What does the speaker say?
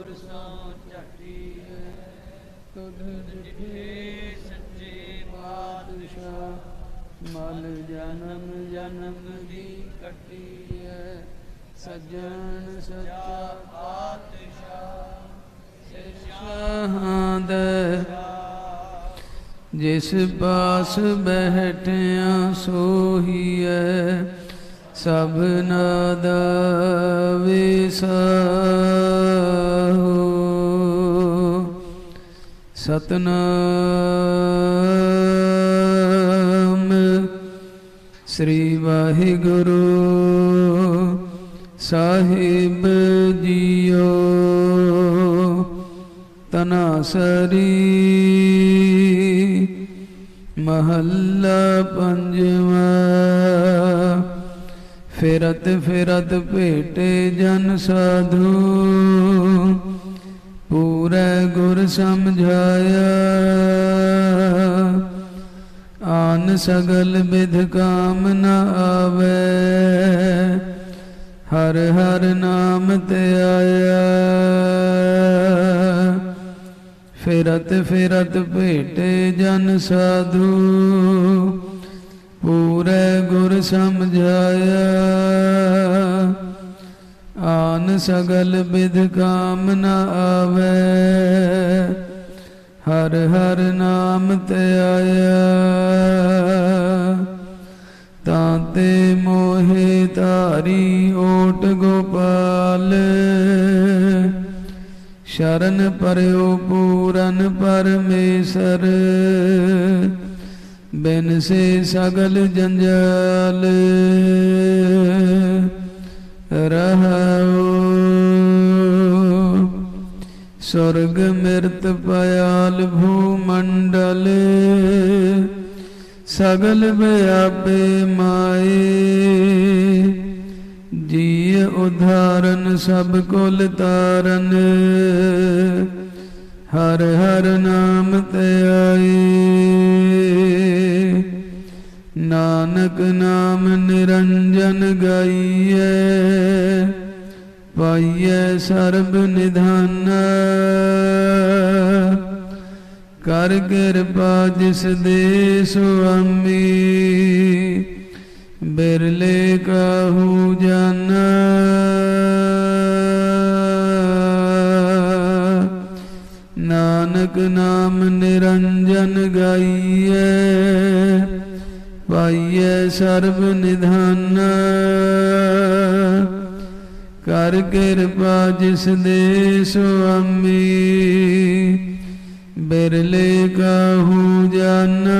ਗੁਰ ਸੋ ਝਾਟੀਐ ਤੁਧ ਜਿਠੇ ਸੱਚੇ ਪਾਤਸ਼ਾਹ ਮਲ ਜਨਮ ਜਨਮ ਦੀ ਕੱਟੀਐ ਸੱਜਣ ਸੱਚਾ ਪਾਤਸ਼ਾਹ, ਸਿਰਸ਼ਾਹਾਂ ਜਿਸ ਪਾਸ ਬਹਿਟਿਆ ਸੋਹੀਐ ਸਭਨਾ ਦਾ ਵਿਸਾਹੋ ਸਤਨਾਮ। ਸ੍ਰੀ ਵਾਹਿਗੁਰੂ ਸਾਹਿਬ ਜੀਓ। ਤਨਾਸਰੀ ਮਹੱਲਾ ਪੰਜਵਾ। ਫਿਰਤ ਫਿਰਤ ਭੇਟੇ ਜਨ ਸਾਧੂ। ਪੂਰੇ ਗੁਰ ਸਮਝਾਇਆ। ਆਨ ਸਗਲ ਵਿਧ ਕਾਮ ਨ ਆਵੇ। ਹਰ ਹਰ ਨਾਮ ਤੇ ਆਇਆ। ਫਿਰਤ ਫਿਰਤ ਭੇਟੇ ਜਨ ਸਾਧੂ। ਪੂਰੇ ਗੁਰ ਸਮਝਾਇਆ। ਆਨ ਸਗਲ ਵਿਧ ਕਾਮ ਨ ਆਵੇ, ਹਰ ਹਰ ਨਾਮ ਤੇ ਆਇਆ। ਤਾਂ ਤੇ ਮੋਹਿ ਧਾਰੀ ਓਟ ਗੋਪਾਲ, ਸ਼ਰਨ ਪਰਿਓ ਪੂਰਨ ਪਰਮੇਸ਼ਰ, ਬਿਨ ਸੇ ਸਗਲ ਜੰਜਾਲ। ਰਹਾਉ ਸੁਰਗ ਮਿਰਤ ਪਿਆਲ ਭੂ ਮੰਡਲ ਸਗਲ ਵਿਆਪੇ ਮਾਏ ਜੀ ਉਧਾਰਨ ਸਭ ਕੁਲ ਤਾਰਨ ਹਰ ਹਰ ਨਾਮ ਤੇ ਆਏ ਨਾਨਕ ਨਾਮ ਨਿਰੰਜਨ ਗਾਈਐ ਪਾਈਐ ਸਰਬ ਨਿਧਾਨ। ਕਰ ਕਿਰਪਾ ਜਿਸ ਦੇ ਸੁਆਮੀ, ਬਿਰਲੇ ਕਹੂ ਜਾਨਾ। ਨਾਨਕ ਨਾਮ ਨਿਰੰਜਨ ਗਾਈਐ, ਪਾਈਐ ਸਰਬ ਨਿਧਾਨ। ਕਰ ਕਿਰਪਾ ਜਿਸ ਦੇ ਸੁਆਮੀ ਬਿਰਲੇ ਕਾਹੂ ਜਾਨਾ